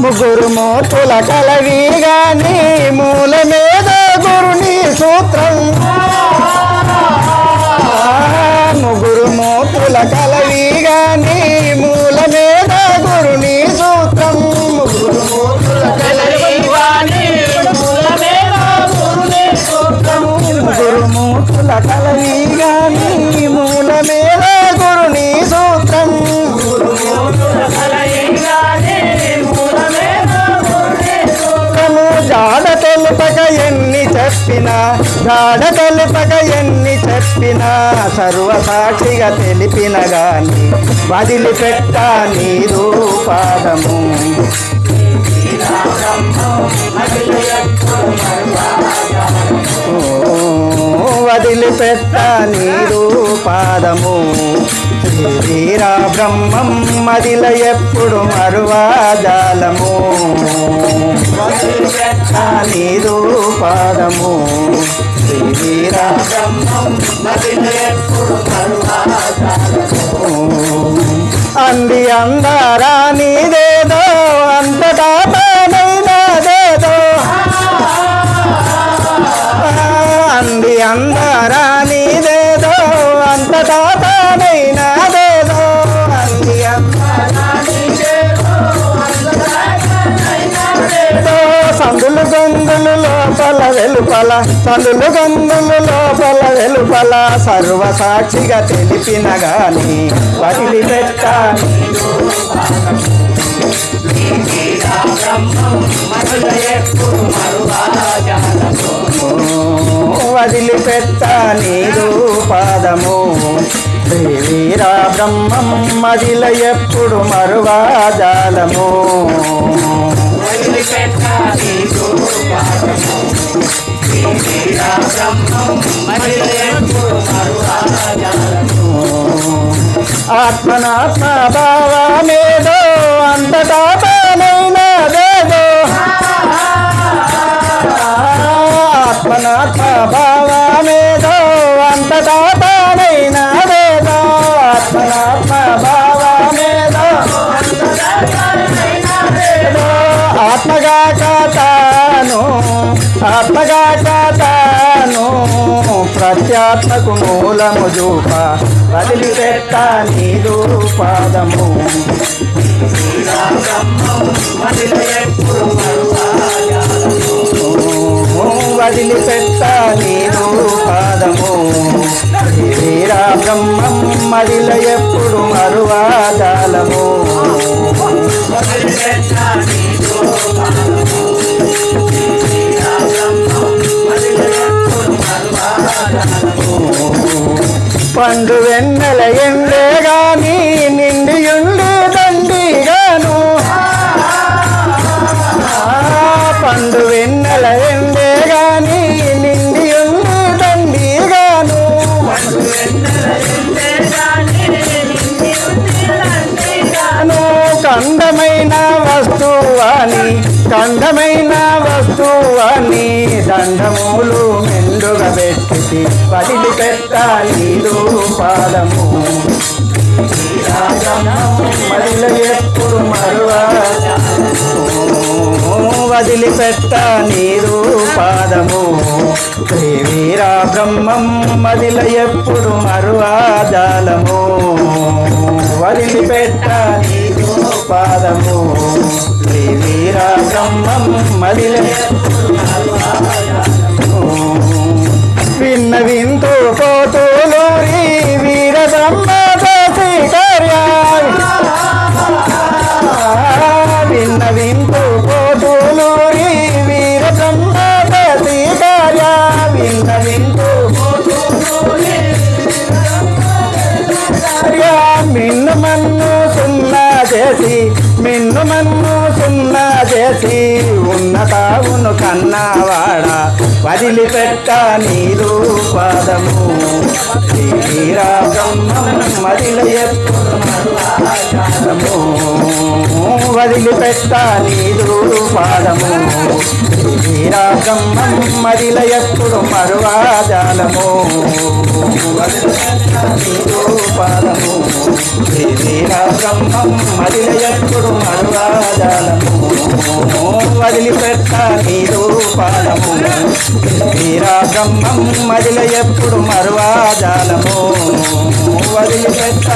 ముగ్గురు మోతుల కలవీగాని మూల మీద గురుని సూత్రం. ముగ్గురు మోతుల కలవీగాని చెప్పినా గాఢ తెలుపక ఎన్ని చెప్పినా సర్వసాక్షిగా తెలిపిన గాని వదిలిపెట్టా నీ రూపాదము ఓ, వదిలిపెట్టా నీ రూపాదము వీరా బ్రహ్మం మదిల ఎప్పుడు మరువాదాలము నీరు పాదము. వీరా బ్రహ్మం మదిల ఎప్పుడు అంది అందారా నీదేదో అంతటా తానైనాదేదో అంది అందరా నీదేదో అంతటా గందులు లోపల వెలుపల సందులు గందులు లోపల వెలుపల సర్వ సాక్షిగా తెలిపిన గాని వదిలిపెట్టాలి. వదిలిపెట్టా నీరు పాదము శ్రీవీరా బ్రహ్మం మదిల ఎప్పుడు మరువాజాలము ఆత్మనాత్మ భావమేదో అంతటా తానైనదేదో ఆత్మనాత్మ భావమేదో అంతటా తానైనదేదో ఆత్మనాత్మ భావమేదో ఆత్మగా కాతాను ఆత్మగా కాతాను ప్రత్యాత్మకు మూలము చూప. వదిలిపెట్ట నీరు పాదము. వదిలిపెట్ట నీరు పాదము. శ్రీరా బ్రహ్మం మదిల ఎప్పుడు మరువాదాలము. పండు వెన్నెల ఎండే గాని నిండియుండి దండిగాను. ఆ, పండు వెన్నెల ఎండే గాని నిండియుండి దండిగాను. గాను కందమైన వస్తువాని కందమైన వస్తువాని దండములు మెండుగా పెట్టి పెట్టాలి పాదము. మదిల ఎప్పుడు మరువా వదిలిపెట్ట నీరు పాదము. శ్రీవీరా బ్రహ్మం మదిల ఎప్పుడు మరువాజాలము వదిలిపెట్ట నీరు పాదము. శ్రీవీరా బ్రహ్మం మదిల ఎప్పుడు వింతు చేసి మిన్ను మన్ను సున్నా చేసి ఉన్న తావును కన్నావాడ వదిలిపెట్ట నీరు పాదము. శ్రీరా బ్రహ్మం మదిల వదిలిపెట్ట నీదు పాదము. వీరా బ్రహ్మం మదిల ఎప్పుడు మరువాజాలము వదిలిపెట్ట నీదు పాదము. వీరా బ్రహ్మం మదిల ఎప్పుడు మరువాజాలము వదిలిపెట్ట నీదు పాదము వీరా బ్రహ్మం మదిల మరువాజాలము? వదిలిపెట్ట